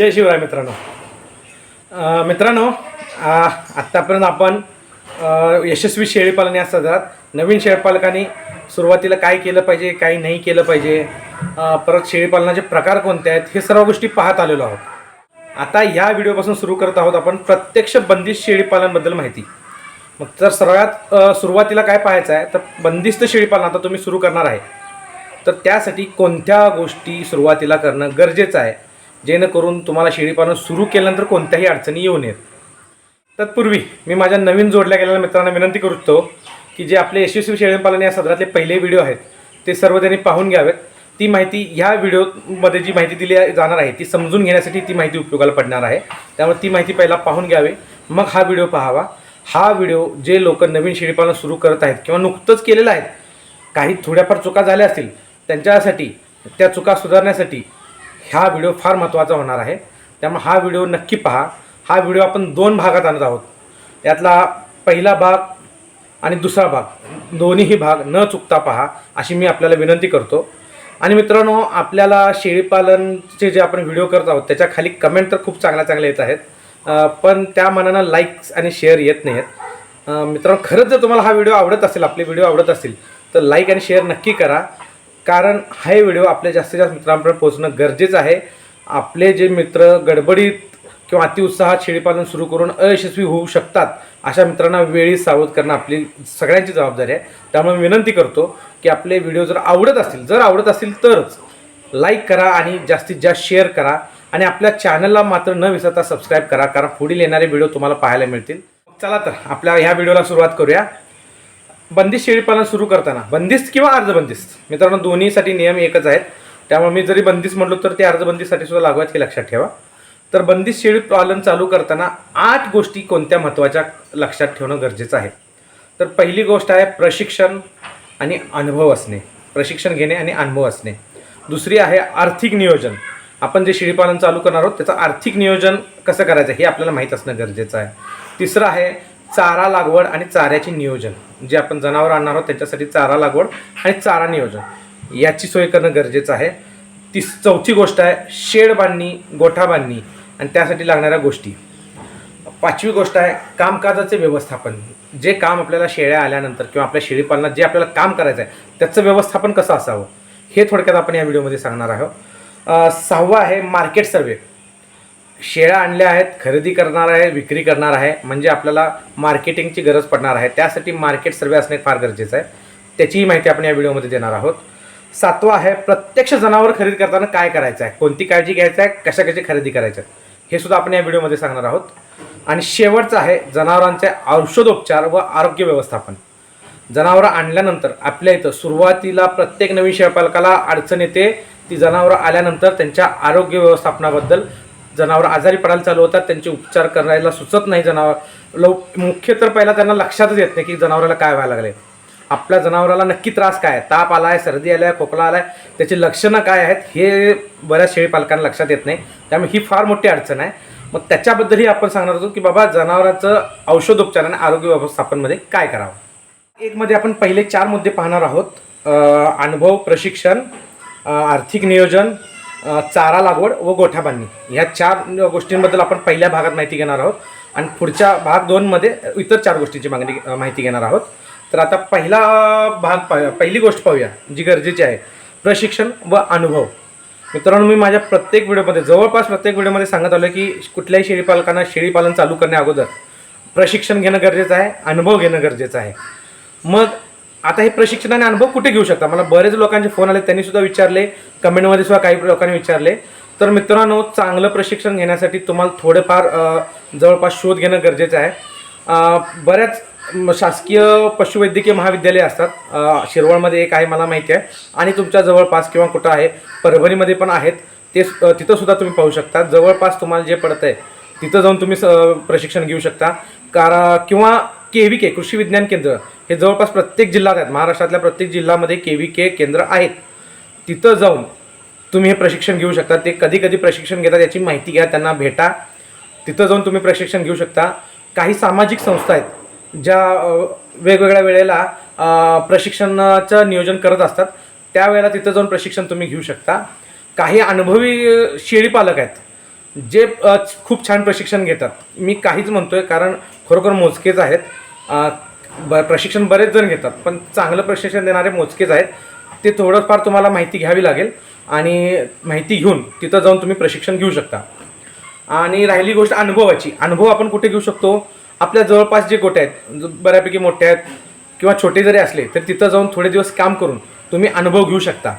जय शिवराय मित्रांनो. मित्रांनो आत्तापर्यंत आपण यशस्वी शेळीपालन या सदरात नवीन शेळीपालकांनी सुरुवातीला काय केलं पाहिजे काय नाही केलं पाहिजे परत शेळीपालनाचे प्रकार कोणते आहेत हे सर्व गोष्टी पाहत आलेलो आहोत. आता या व्हिडिओपासून सुरू करत आहोत आपण प्रत्यक्ष बंदिस्त शेळीपालनबद्दल माहिती. मग तर सर्वात सुरुवातीला काय पाहायचं आहे तर बंदिस्त शेळीपालन आता तुम्ही सुरू करणार आहे. तर त्यासाठी कोणत्या गोष्टी सुरुवातीला करणं गरजेचं आहे जेणेकरून तुम्हाला शेळीपालन सुरू केल्यानंतर कोणत्याही अडचणी येऊ नयेत. तत्पूर्वी मी माझ्या नवीन जोडल्या गेलेल्या मित्रांना विनंती करू इच्छितो की जे आपले यशस्वी शेळीपालन या सदरातले पहिले व्हिडिओ आहेत ते सर्व त्यांनी पाहून घ्यावेत. ती माहिती ह्या व्हिडिओमध्ये जी माहिती दिली जाणार आहे ती समजून घेण्यासाठी ती माहिती उपयोगाला पडणार आहे. त्यामुळे ती माहिती पहिला पाहून घ्यावी. मग हा व्हिडिओ पाहावा. हा व्हिडिओ जे लोक नवीन शेळीपालन सुरू करत आहेत किंवा नुकतंच केलेलं आहे काही थोड्याफार चुका झाल्या असतील त्यांच्यासाठी त्या चुका सुधारण्यासाठी हा व्हिडिओ फार महत्त्वाचा होणार आहे. त्यामुळे हा व्हिडिओ नक्की पहा. हा व्हिडिओ आपण दोन भागात आणत आहोत. यातला पहिला भाग आणि दुसरा भाग. दोन्हीही भाग न चुकता पहा अशी मी आपल्याला विनंती करतो. आणि मित्रांनो आपल्याला शेळीपालनचे जे आपण व्हिडिओ करत आहोत त्याच्याखाली कमेंट तर खूप चांगल्या चांगल्या येत आहेत. पण त्या मनानं लाईक्स आणि शेअर येत नाही आहेत मित्रांनो खरंच जर तुम्हाला हा व्हिडिओ आवडत असेल आपले व्हिडिओ आवडत असतील तर लाईक आणि शेअर नक्की करा. कारण हा व्हिडिओ आपल्या जास्तीत जास्त मित्रांपर्यंत पोहोचणं गरजेचं आहे. आपले जे मित्र गडबडीत किंवा अतिउत्साहात शेळीपालन सुरू करून अयशस्वी होऊ शकतात अशा मित्रांना वेळी सावध करणं आपली सगळ्यांची जबाबदारी आहे. त्यामुळे मी विनंती करतो की आपले व्हिडिओ जर आवडत असतील जर आवडत असतील तरच लाईक करा आणि जास्तीत जास्त शेअर करा आणि आपल्या चॅनलला मात्र न विसरता सबस्क्राईब करा कारण पुढील येणारे व्हिडिओ तुम्हाला पाहायला मिळतील. चला तर आपल्या ह्या व्हिडिओला सुरुवात करूया. बंदिस्त शेळीपालन सुरू करताना. बंदिस्त किंवा अर्धबंदिस्त मित्रांनो दोन्हीसाठी नियम एकच आहेत. त्यामुळे मी जरी बंदिस्त म्हटलो तर ते अर्धबंदीसाठी सुद्धा लागू आहेत हे लक्षात ठेवा. तर बंदिस्त शेळी पालन चालू करताना आठ गोष्टी कोणत्या महत्त्वाच्या लक्षात ठेवणं गरजेचं आहे? तर पहिली गोष्ट आहे प्रशिक्षण आणि अनुभव असणे. प्रशिक्षण घेणे आणि अनुभव असणे. दुसरी आहे आर्थिक नियोजन. आपण जे शेळीपालन चालू करणार आहोत त्याचं आर्थिक नियोजन कसं करायचं हे आपल्याला माहीत असणं गरजेचं आहे. तिसरं आहे चारा लागवड आणि चाऱ्याचे नियोजन. जे आपण जनावर आणणार आहोत त्याच्यासाठी चारा लागवड आणि चारा नियोजन. याची सोय करणं गरजेचं आहे. ती चौथी गोष्ट आहे शेड बांधणी गोठा बांधणी आणि त्यासाठी लागणाऱ्या गोष्टी. पाचवी गोष्ट आहे कामकाजाचे व्यवस्थापन. जे काम आपल्याला शेळ्या आल्यानंतर किंवा आपल्या शेळीपालनात जे आपल्याला काम करायचं आहे त्याचं व्यवस्थापन कसं असावं? हे थोडक्यात आपण या व्हिडिओमध्ये सांगणार आहोत. सहावा सहावं आहे मार्केट सर्वे. शेळ्या आणल्या आहेत खरेदी करणार आहे विक्री करणार आहे म्हणजे आपल्याला मार्केटिंगची गरज पडणार आहे. त्यासाठी मार्केट सर्वे असणे फार गरजेचं आहे. त्याचीही माहिती आपण या व्हिडिओमध्ये देणार आहोत. सातवा आहे प्रत्यक्ष जनावर खरेदी करताना काय करायचं आहे? कोणती काळजी घ्यायचं आहे? कशा कशी खरेदी करायचं आहे? हे सुद्धा आपण या व्हिडिओमध्ये सांगणार आहोत. आणि शेवटचं आहे जनावरांचे औषधोपचार व आरोग्य व्यवस्थापन. जनावरं आणल्यानंतर आपल्या इथं सुरुवातीला प्रत्येक नवीन शेळपालकाला अडचण येते. ती जनावरं आल्यानंतर त्यांच्या आरोग्य व्यवस्थापनाबद्दल जनावरं आजारी पडायला चालू होतात त्यांचे उपचार करायला सुचत नाही जनावर. लव मुख्य तर पहिला त्यांना लक्षातच येत नाही की जनावराला काय व्हायला लागले आपल्या जनावराला नक्की त्रास काय आहे? ताप आला आहे सर्दी आला आहे खोकला आला आहे त्याची लक्षणं काय आहेत हे बऱ्याच शेळी पालकांना लक्षात येत नाही. त्यामुळे ही फार मोठी अडचण आहे. मग त्याच्याबद्दलही आपण सांगणार होतो की बाबा जनावरांचं औषधोपचार आणि आरोग्य व्यवस्थापनमध्ये काय करावं? एकमध्ये आपण पहिले चार मुद्दे पाहणार आहोत. अनुभव प्रशिक्षण आर्थिक नियोजन चारा लागवड व गोठा बांधणी. ह्या चार गोष्टींबद्दल आपण पहिल्या भागात माहिती घेणार आहोत आणि पुढच्या भाग दोनमध्ये इतर चार गोष्टींची मागणी माहिती घेणार आहोत. तर आता पहिला भाग पाहूया पहिली गोष्ट पाहूया जी गरजेची आहे प्रशिक्षण व अनुभव. मित्रांनो मी माझ्या प्रत्येक व्हिडिओमध्ये जवळपास प्रत्येक व्हिडिओमध्ये सांगत आलो की कुठल्याही शेळीपालकांना शेळीपालन चालू करण्या अगोदर प्रशिक्षण घेणं गरजेचं आहे अनुभव घेणं गरजेचं आहे. मग आता हे प्रशिक्षण आणि अनुभव कुठे घेऊ शकता? मला बरेच लोकांचे फोन आले त्यांनी सुद्धा विचारले कमेंटमध्ये सुद्धा काही लोकांनी विचारले. तर मित्रांनो चांगलं प्रशिक्षण घेण्यासाठी तुम्हाला थोडंफार जवळपास शोध घेणं गरजेचं आहे. बऱ्याच शासकीय पशुवैद्यकीय महाविद्यालय असतात. शिरवळमध्ये एक आहे मला माहिती आहे. आणि तुमच्या जवळपास किंवा कुठं आहे परभणीमध्ये पण आहेत. ते तिथं सुद्धा तुम्ही पाहू शकता. जवळपास तुम्हाला जे पडतं आहे तिथं जाऊन तुम्ही स प्रशिक्षण घेऊ शकता. कारण किंवा के व्ही के कृषी विज्ञान केंद्र हे जवळपास प्रत्येक जिल्ह्यात आहेत. महाराष्ट्रातल्या प्रत्येक जिल्ह्यामध्ये के व्ही के केंद्र आहेत. तिथं जाऊन तुम्ही हे प्रशिक्षण घेऊ शकता. ते कधी कधी प्रशिक्षण घेतात याची माहिती घ्या त्यांना भेटा. तिथं जाऊन तुम्ही प्रशिक्षण घेऊ शकता. काही सामाजिक संस्था आहेत ज्या वेगवेगळ्या वेळेला प्रशिक्षणाचं नियोजन करत असतात. त्यावेळेला तिथं जाऊन प्रशिक्षण तुम्ही घेऊ शकता. काही अनुभवी शेळीपालक आहेत जे खूप छान प्रशिक्षण घेतात. मी काहीच म्हणतोय कारण खरोखर मोजकेच आहेत. ब प्रशिक्षण बरेच जण घेतात पण चांगलं प्रशिक्षण देणारे मोजकेच आहेत. ते थोडंफार तुम्हाला माहिती घ्यावी लागेल आणि माहिती घेऊन तिथं जाऊन तुम्ही प्रशिक्षण घेऊ शकता. आणि राहिली गोष्ट अनुभवाची. अनुभव आपण कुठे घेऊ शकतो? आपल्या जवळपास जे गोटे आहेत बऱ्यापैकी मोठे आहेत किंवा छोटे जरी असले तर तिथं जाऊन थोडे दिवस काम करून तुम्ही अनुभव घेऊ शकता.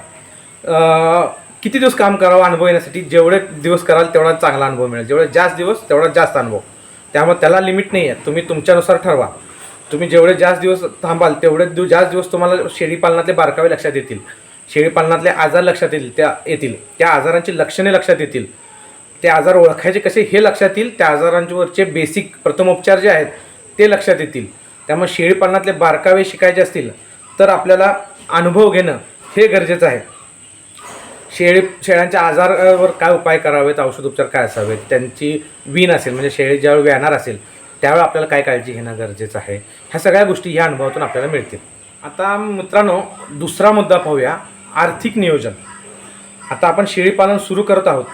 किती दिवस काम करावं अनुभव येण्यासाठी? जेवढे दिवस कराल तेवढा चांगला अनुभव मिळेल. जेवढे जास्त दिवस तेवढा जास्त अनुभव. त्यामुळे त्याला लिमिट नाही आहे. तुम्ही तुमच्यानुसार ठरवा. तुम्ही जेवढे जास्त दिवस थांबाल तेवढे दिव जास्त दिवस तुम्हाला शेळीपालनातले बारकावे लक्षात येतील. शेळीपालनातले आजार लक्षात येतील त्या येतील. त्या आजारांची लक्षणे लक्षात येतील. ते आजार ओळखायचे कसे हे लक्षात येईल. त्या आजारांवरचे बेसिक प्रथमोपचार जे आहेत ते लक्षात येतील. त्यामुळे शेळीपालनातले बारकावे शिकायचे असतील तर आपल्याला अनुभव घेणं हे गरजेचं आहे. शेळी शेळ्यांच्या आजारावर काय उपाय करावेत? औषधोपचार काय असावेत? त्यांची वीण असेल म्हणजे शेळी ज्यावेळी व्याणार असेल त्यावेळी आपल्याला काय काळजी घेणं गरजेचं आहे? ह्या सगळ्या गोष्टी ह्या अनुभवातून आपल्याला मिळतील. आता मित्रांनो दुसरा मुद्दा पाहूया आर्थिक नियोजन. आता आपण शेळीपालन सुरू करत आहोत.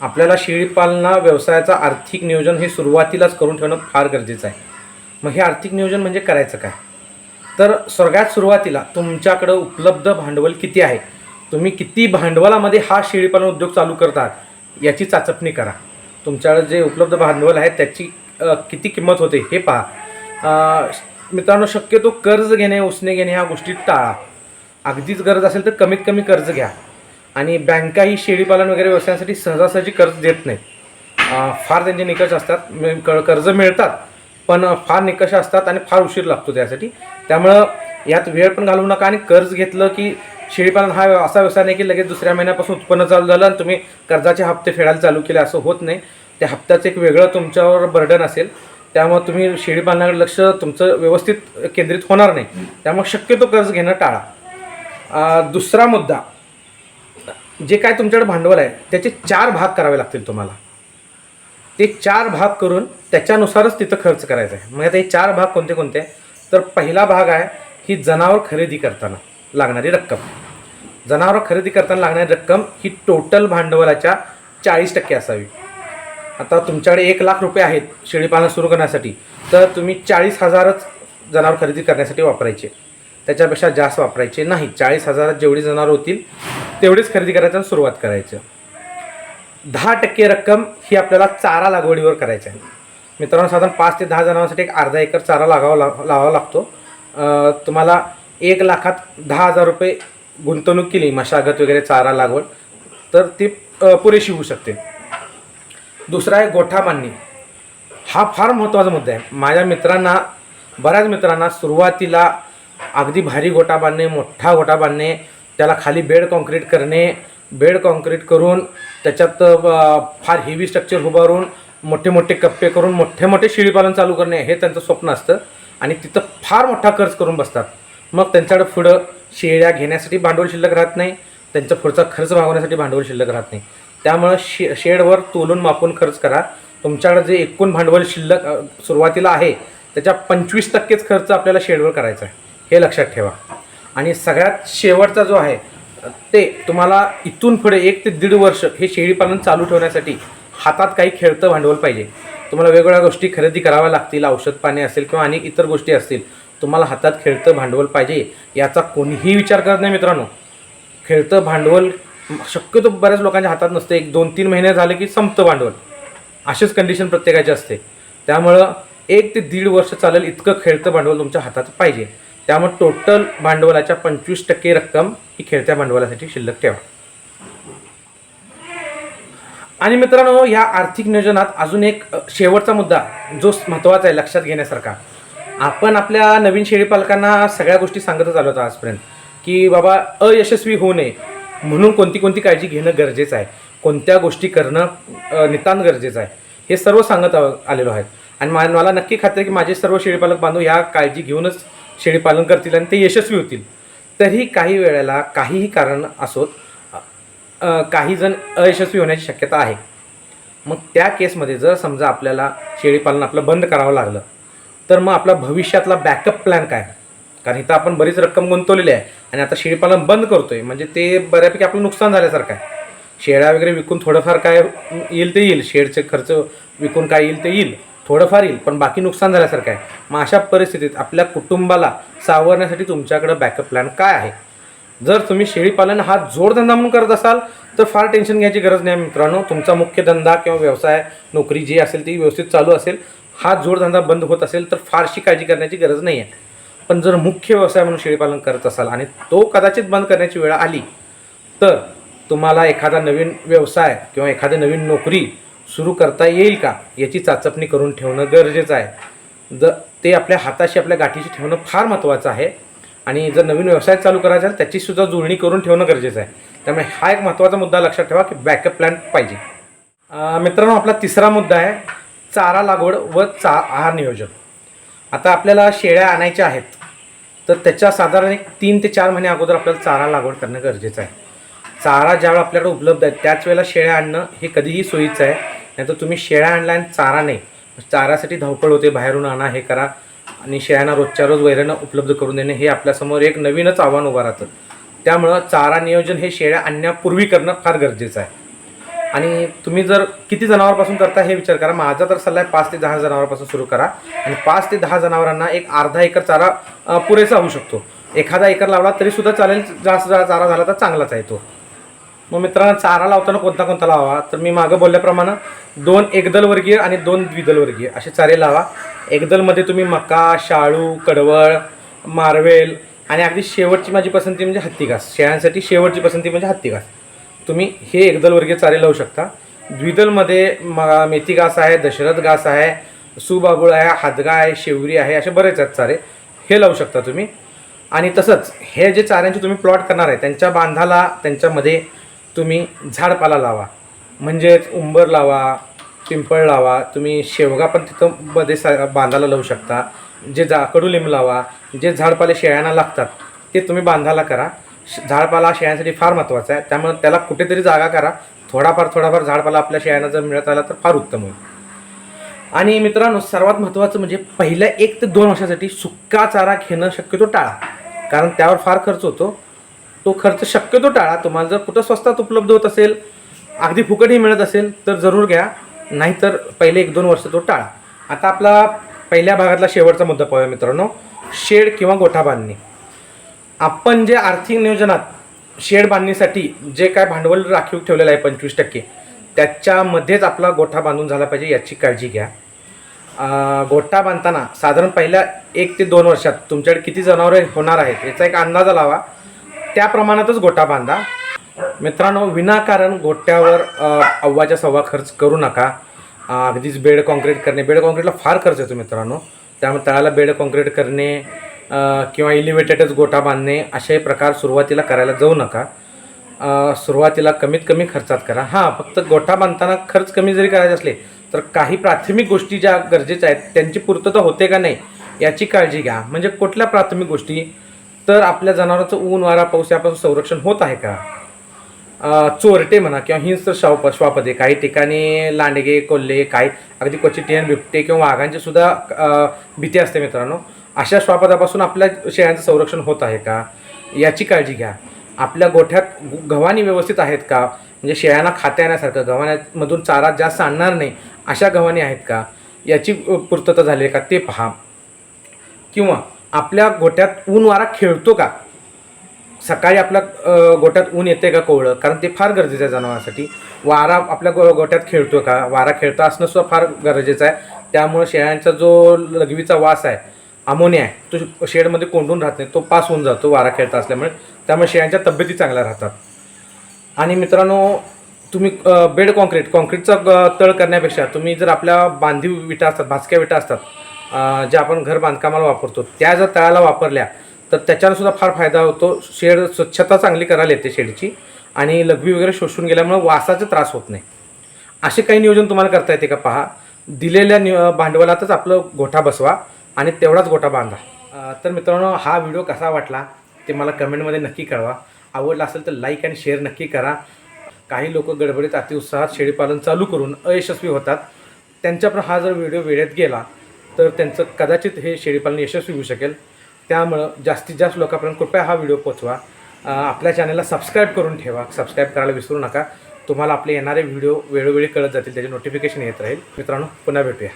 आपल्याला शेळीपालना व्यवसायाचं आर्थिक नियोजन हे सुरुवातीलाच करून ठेवणं फार गरजेचं आहे. मग हे आर्थिक नियोजन म्हणजे करायचं काय? तर सगळ्यात सुरुवातीला तुमच्याकडं उपलब्ध भांडवल किती आहे? तुम्ही किती भांडवलामध्ये हा शेळीपालन उद्योग चालू करतात याची चाचपणी करा. तुमच्याकडे जे उपलब्ध भांडवल आहे त्याची किती किंमत होते हे पहा. मित्रांनो शक्यतो कर्ज घेणे उसने घेणे ह्या गोष्टी टाळा. अगदीच गरज असेल तर कमीत कमी कर्ज घ्या. आणि बँका ही शेळीपालन वगैरे व्यवसायासाठी सहजासहजी कर्ज देत नाहीत. फार त्यांचे निकष असतात क- कर्ज मिळतात पण फार निकष असतात आणि फार उशीर लागतो त्यासाठी. त्यामुळं यात वेळ पण घालवू नका आणि कर्ज घेतलं की शेळीपालन हा व्यव- असा व्यवसाय नाही की लगेच दुसऱ्या महिन्यापासून उत्पन्न चालू झालं आणि तुम्ही कर्जाचे हप्ते फेडायला चालू केले असं होत नाही. त्या हप्त्याचं एक वेगळं तुमच्यावर बर्डन असेल. त्यामुळे तुम्ही शेळीपालनाकडे लक्ष तुमचं व्यवस्थित केंद्रित होणार नाही. त्यामुळे शक्यतो कर्ज घेणं टाळा. दुसरा मुद्दा. जे काय तुमच्याकडे भांडवल आहे त्याचे चार भाग करावे लागतील तुम्हाला. ते चार भाग करून त्याच्यानुसारच तिथं खर्च करायचा आहे. मग आता हे चार भाग कोणते कोणते? तर पहिला भाग आहे ही जनावर खरेदी करताना लागणारी रक्कम. जनावरं खरेदी करताना लागणारी रक्कम ही टोटल भांडवलाच्या चाळीस टक्के असावी. आता तुमच्याकडे एक लाख रुपये आहेत शेळीपालन सुरू करण्यासाठी तर तुम्ही चाळीस हजारच जनावर खरेदी करण्यासाठी वापरायचे. त्याच्यापेक्षा जास्त वापरायचे नाही. चाळीस हजारात जेवढी जनावर होतील तेवढीच खरेदी करायचं आणि सुरुवात करायचं. दहा टक्के रक्कम ही आपल्याला चारा लागवडीवर करायची आहे. मित्रांनो साधारण पाच ते दहा जणांसाठी एक अर्धा एकर चारा लागावा लावावा लागतो. तुम्हाला एक लाखात दहा हजार रुपये गुंतवणूक केली मशागत वगैरे चारा लागवड तर ती पुरेशी होऊ शकते. दुसरा आहे गोठा बांधणी हा फार महत्त्वाचा मुद्दा आहे. माझ्या मित्रांना बऱ्याच मित्रांना सुरुवातीला अगदी भारी गोठा बांधणे मोठा गोठा बांधणे त्याला खाली बेड कॉन्क्रीट करणे बेड कॉन्क्रीट करून त्याच्यात फार हेवी स्ट्रक्चर उभारून मोठे मोठे कप्पे करून मोठे मोठे शेळीपालन चालू करणे हे त्यांचं स्वप्न असतं. आणि तिथं फार मोठा खर्च करून बसतात. मग त्यांच्याकडे पुढं शेळ्या घेण्यासाठी भांडवल शिल्लक राहत नाही त्यांचा पुढचा खर्च भागवण्यासाठी भांडवल शिल्लक राहत नाही. त्यामुळं शे शेडवर तोलून मापून खर्च करा. तुमच्याकडे जे एकूण भांडवल शिल्लक सुरुवातीला आहे त्याच्या पंचवीस टक्केच खर्च आपल्याला शेडवर करायचा आहे. हे लक्षात ठेवा. आणि सगळ्यात शेवटचा जो आहे ते तुम्हाला इथून पुढे एक ते दीड वर्ष हे शेळीपालन चालू ठेवण्यासाठी हातात काही खेळतं भांडवल पाहिजे. तुम्हाला वेगवेगळ्या गोष्टी खरेदी कराव्या लागतील औषध पाणी असेल किंवा अनेक इतर गोष्टी असतील तुम्हाला हातात खेळतं भांडवल पाहिजे याचा कोणीही विचार करत नाही मित्रांनो. खेळतं भांडवल शक्यतो बऱ्याच लोकांच्या हातात नसते. एक दोन तीन महिने झाले की संपतं भांडवल. अशीच कंडिशन प्रत्येकाची असते. त्यामुळं एक ते दीड वर्ष चालेल इतकं खेळतं भांडवल तुमच्या हातात पाहिजे. त्यामुळे टोटल भांडवलाच्या पंचवीस टक्के रक्कम ही खेळत्या भांडवलासाठी शिल्लक ठेवा. आणि मित्रांनो ह्या आर्थिक नियोजनात अजून एक शेवटचा मुद्दा जो महत्त्वाचा आहे लक्षात घेण्यासारखा. आपण आपल्या नवीन शेळी पालकांना सगळ्या गोष्टी सांगतच आलो होतो आजपर्यंत की बाबा अयशस्वी होऊ नये म्हणून कोणती कोणती काळजी घेणं गरजेचं आहे. कोणत्या गोष्टी करणं नितांत गरजेचं आहे. हे सर्व सांगत आ- आलेलो आहेत. आणि मा- मला नक्की खात्री आहे की माझे सर्व शेळीपालक बांधव ह्या काळजी घेऊनच शेळीपालन करतील आणि ते यशस्वी होतील. तरीही काही वेळेला काहीही कारण असोत काही जण अयशस्वी होण्याची शक्यता आहे. मग त्या केसमध्ये जर समजा आपल्याला शेळीपालन आपलं बंद करावं लागलं तर मग आपला भविष्यातला बॅकअप प्लॅन काय? कारण इथं आपण बरीच रक्कम गुंतवलेली आहे आणि आता शेळीपालन बंद करतोय. म्हणजे ते बऱ्यापैकी आपलं नुकसान झाल्यासारखं आहे. शेळ्या वगैरे विकून थोडंफार काय येईल ते येईल. शेडचे खर्च विकून काय येईल ते येईल. थोडंफार येईल पण बाकी नुकसान झाल्यासारखं आहे. मग अशा परिस्थितीत आपल्या कुटुंबाला सावरण्यासाठी तुमच्याकडं बॅकअप प्लॅन काय आहे? जर तुम्ही शेळीपालन हा जोडधंदा म्हणून करत असाल तर फार टेन्शन घ्यायची गरज नाही मित्रांनो. तुमचा मुख्य धंदा किंवा व्यवसाय नोकरी जी असेल ती व्यवस्थित चालू असेल. हा जोडधंदा बंद होत असेल तर फारशी काळजी करण्याची गरज नाही आहे. पण जर मुख्य व्यवसाय म्हणून शेळीपालन करत असाल आणि तो कदाचित बंद करण्याची वेळ आली तर तुम्हाला एखादा नवीन व्यवसाय किंवा एखादी नवीन नोकरी सुरू करता येईल का? याची चाचपणी करून ठेवणं गरजेचं आहे. जर ते आपल्या हाताशी आपल्या गाठीशी ठेवणं फार महत्त्वाचं आहे आणि जर नवीन व्यवसाय चालू करायचा असेल त्याचीसुद्धा जुळणी करून ठेवणं गरजेचं आहे. त्यामुळे हा एक महत्त्वाचा मुद्दा लक्षात ठेवा की बॅकअप प्लॅन पाहिजे. मित्रांनो आपला तिसरा मुद्दा आहे चारा लागवड व चा आहार नियोजन. आता आपल्याला शेळ्या आणायच्या आहेत तर त्याच्या साधारण एक तीन ते चार महिने अगोदर आपल्याला चारा लागवड करणं गरजेचं आहे. चारा ज्यावेळेला आपल्याकडे उपलब्ध आहे त्याच वेळेला शेळ्या आणणं हे कधीही सोयीचं आहे. नाहीतर तुम्ही शेळ्या आणला आणि चारा नाही चाऱ्यासाठी धावपळ होते बाहेरून आणा हे करा आणि शेळ्यांना रोजच्या रोज वैरणं उपलब्ध करून देणे हे आपल्यासमोर एक नवीनच आव्हान उभं राहतं. त्यामुळं चारा नियोजन हे शेळ्या आणण्यापूर्वी करणं फार गरजेचं आहे. आणि तुम्ही जर किती जनावरांपासून करता हे विचार करा. माझा तर सल्ला आहे पाच ते दहा जनावरांपासून सुरू करा. आणि पाच ते दहा जनावरांना एक अर्धा एकर चारा पुरेसा होऊ शकतो. एखादा एकर लावला तरी सुद्धा चालेल. जास्त जा- चारा झाला तर चांगलाच आहे तो. मग मित्रांनो चारा लावताना कोणता कोणता लावा? तर मी मागं बोलल्याप्रमाणे दोन एकदलवर्गीय आणि दोन द्विदलवर्गीय असे चारे लावा. एकदलमध्ये तुम्ही मका शाळू कडवळ मारवेल आणि अगदी शेवटची माझी पसंती म्हणजे हत्तीघास. शेळ्यांसाठी शेवटची पसंती म्हणजे हत्तीघास. तुम्ही हे एकदल वर्गीय चारे लावू शकता. द्विदलमध्ये म मेथी घास आहे दशरथ घास आहे सुबाबुळ आहे हादगा आहे शेवरी आहे असे बरेच आहेत चारे. हे लावू शकता तुम्ही. आणि तसंच हे जे चाऱ्यांचे तुम्ही प्लॉट करणार आहे त्यांच्या बांधाला त्यांच्यामध्ये तुम्ही झाडपाला लावा. म्हणजेच उंबर लावा पिंपळ लावा तुम्ही शेवगा पण तिथं मध्ये सा बांधाला लावू शकता. जे जा कडुलिंब लावा जे झाडपाले शेळ्यांना लागतात ते तुम्ही बांधाला करा. झाडपाला शेळ्यांसाठी फार महत्त्वाचा आहे. त्यामुळे त्याला कुठेतरी जागा करा. थोडाफार थोडाफार झाडपाला आपल्या शेळ्यांना जर मिळत आला तर फार उत्तम होईल. आणि मित्रांनो सर्वात महत्त्वाचं म्हणजे पहिल्या एक ते दोन वर्षासाठी सुक्का चारा घेणं शक्यतो टाळा. कारण त्यावर फार खर्च होतो. तो खर्च शक्यतो टाळा. तुम्हाला जर कुठं स्वस्तात उपलब्ध होत असेल अगदी फुकटही मिळत असेल तर जरूर घ्या. नाहीतर पहिले एक दोन वर्ष तो टाळा. आता आपला पहिल्या भागातला शेवटचा मुद्दा पाहूया मित्रांनो. शेड किंवा गोठा बांधणे. आपण जे आर्थिक नियोजनात शेड बांधणीसाठी जे काय भांडवल राखीव ठेवलेलं आहे पंचवीस टक्के त्याच्यामध्येच आपला गोठा बांधून झाला पाहिजे याची काळजी घ्या. गोठा बांधताना साधारण पहिल्या एक ते दोन वर्षात तुमच्याकडे किती जनावरे होणार आहेत याचा एक अंदाज लावा. त्या प्रमाणातच गोठा बांधा. मित्रांनो विनाकारण गोट्यावर अव्वाच्या सव्वा खर्च करू नका. अगदीच बेड कॉन्क्रीट करणे. बेड कॉन्क्रीटला फार खर्च येतो मित्रांनो. त्यामुळे तळाला बेड कॉन्क्रीट करणे किंवा इलिव्हेटेडच गोठा बांधणे असे प्रकार सुरुवातीला करायला जाऊ नका. सुरुवातीला कमीत कमी खर्चात करा. हां फक्त गोठा बांधताना खर्च कमी जरी करायचे असले तर काही प्राथमिक गोष्टी ज्या गरजेच्या आहेत त्यांची पूर्तता होते का नाही याची काळजी घ्या. म्हणजे कुठल्या प्राथमिक गोष्टी? तर आपल्या जनावरांचं ऊन वारा पाऊस यापासून संरक्षण होत आहे का? चोरटे म्हणा किंवा हिंस्र शाव श्वापदे काही ठिकाणी लांडगे कोल्हे काही अगदी क्वचित बिबटे किंवा वाघांची सुद्धा भीती असते मित्रांनो. अशा श्वापदापासून आपल्या शेळ्यांचं संरक्षण होत आहे का? याची काळजी घ्या. आपल्या गोठ्यात गव्हाणी व्यवस्थित आहेत का? म्हणजे शेळ्यांना खाता येण्यासारखं गव्हाण्यामधून चारा जास्त आणणार नाही अशा गव्हाणी आहेत का? याची पूर्तता झाली आहे का ते पहा. किंवा आपल्या गोठ्यात ऊन वारा खेळतो का? सकाळी आपल्या गोठ्यात गोट्यात ऊन येते का कोवळं? कारण ते फार गरजेचं आहे जनावरांसाठी. वारा आपल्या गो गोठ्यात खेळतो का? वारा खेळता असणं सुद्धा फार गरजेचं आहे. त्यामुळे शेळ्यांचा जो लघवीचा वास आहे अमोनिया आहे. तो शेडमध्ये कोंडून राहत नाही. तो पास होऊन जातो वारा खेळता असल्यामुळे. त्यामुळे शेळ्यांच्या तब्येती चांगल्या राहतात. आणि मित्रांनो तुम्ही बेड कॉन्क्रीट कॉन्क्रीटचा तळ करण्यापेक्षा तुम्ही जर आपल्या बांधीव विटा असतात भाजक्या विटा असतात ज्या आपण घर बांधकामाला वापरतो त्या जर तळाला वापरल्या तर त्याच्यानं सुद्धा फार फायदा होतो. शेड स्वच्छता चांगली करायला येते शेडची. आणि लघवी वगैरे शोषून गेल्यामुळे वासाचा त्रास होत नाही. असे काही नियोजन तुम्हाला करता येते का? पहा. दिलेल्या नि भांडवलातच आपलं गोठा बसवा. आणि तेवढाच गोटा बांधा. तर मित्रांनो हा व्हिडिओ कसा वाटला ते मला कमेंटमध्ये नक्की कळवा. आवडला असेल तर लाईक आणि शेअर नक्की करा. काही लोक गडबडीत अतिउत्साहात शेळीपालन चालू करून अयशस्वी होतात. त्यांच्यापर्यंत हा जर व्हिडिओ वेळेत गेला तर त्यांचं कदाचित हे शेळीपालन यशस्वी होऊ शकेल. त्यामुळं जास्तीत जास्त लोकांपर्यंत कृपया हा व्हिडिओ पोचवा आपल्या चॅनलला सबस्क्राईब करून ठेवा. सबस्क्राईब करायला विसरू नका. तुम्हाला आपले येणारे व्हिडिओ वेळोवेळी कळत जातील त्याचे नोटिफिकेशन येत राहील. मित्रांनो पुन्हा भेटूया.